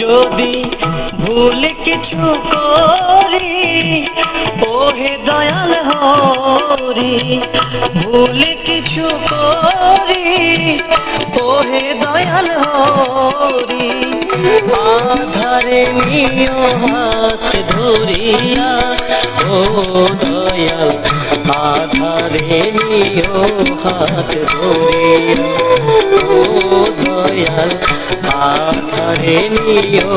যদি ভুল কিছু করি ওহে দয়াল হরি ভুল কিছু করি ওহে দয়াল হরি। আধারে নিয় হাত ধরিয়া, ও দয়াল, আধারে নিয় হাত ধরিয়া, ও দয়াল, আধারে নিয়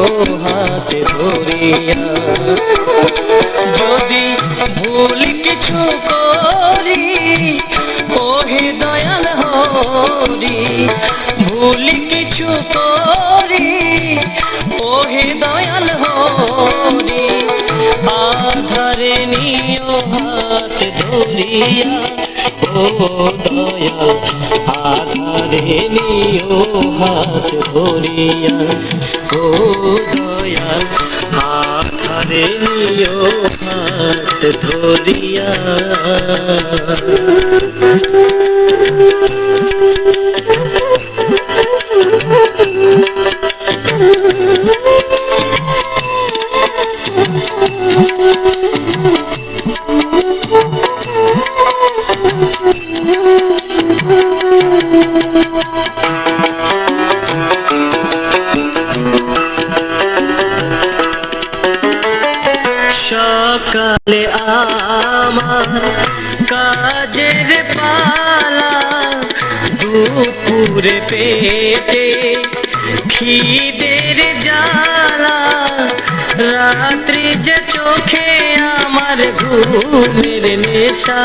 হাত ধরিয়া। যদি ভুল কিছু করি ওহে দয়াল হরি, ভুল কিছু করি ওহে দয়াল হরি, আধারে নিয় হাত ধরিয়া। ও দয়াল, আধারে নিয় হাত ধরিয়া। ও দয়াল, আধারে নিয় হাত ধরিয়া। সকালে আমার কাজের পালা দুপুরে পেটে খিদের যে আমার ঘুমের নেশা।